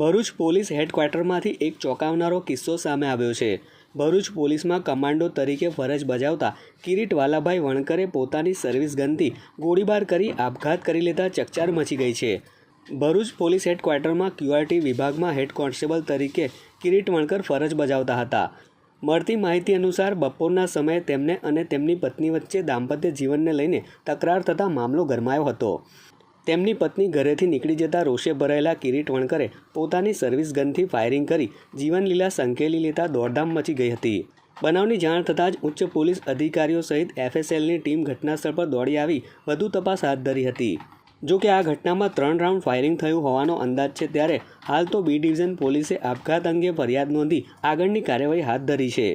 Bharuch police હેડક્વાર્ટરમાંથી એક ચોંકાવનારો કિસ્સો સામે આવ્યો છે. ભરૂચ પોલીસમાં કમાન્ડો તરીકે ફરજ બજાવતા કિરીટ વાલાભાઈ વણકરે પોતાની સર્વિસ ગનથી ગોળીબાર કરી આપઘાત કરી લેતા ચકચાર મચી ગઈ છે. ભરૂચ પોલીસ હેડક્વાર્ટરમાં ક્યુઆરટી વિભાગમાં હેડ કોન્સ્ટેબલ તરીકે કિરીટ વણકર ફરજ બજાવતા હતા. મળતી માહિતી અનુસાર બપોરના સમયે તેમને અને તેમની પત્ની વચ્ચે દાંપત્ય જીવનને લઈને તકરાર થતાં મામલો ગરમાયો હતો. તેમની પત્ની ઘરેથી નીકળી જતા રોષે ભરાયેલા કિરીટ વણકરે પોતાની સર્વિસ ગનથી ફાયરિંગ કરી જીવનલીલા સંકેલી લેતા દોડધામ મચી ગઈ હતી. બનાવની જાણ થતાં જ ઉચ્ચ પોલીસ અધિકારીઓ સહિત એફએસએલની ટીમ ઘટનાસ્થળ પર દોડી આવી, વધુ તપાસ હાથ ધરી હતી. જો કે આ ઘટનામાં ત્રણ રાઉન્ડ ફાયરિંગ થયું હોવાનો અંદાજ છે ત્યારે હાલ તો બી ડિવિઝન પોલીસે આપઘાત અંગે ફરિયાદ નોંધી આગળની કાર્યવાહી હાથ ધરી છે.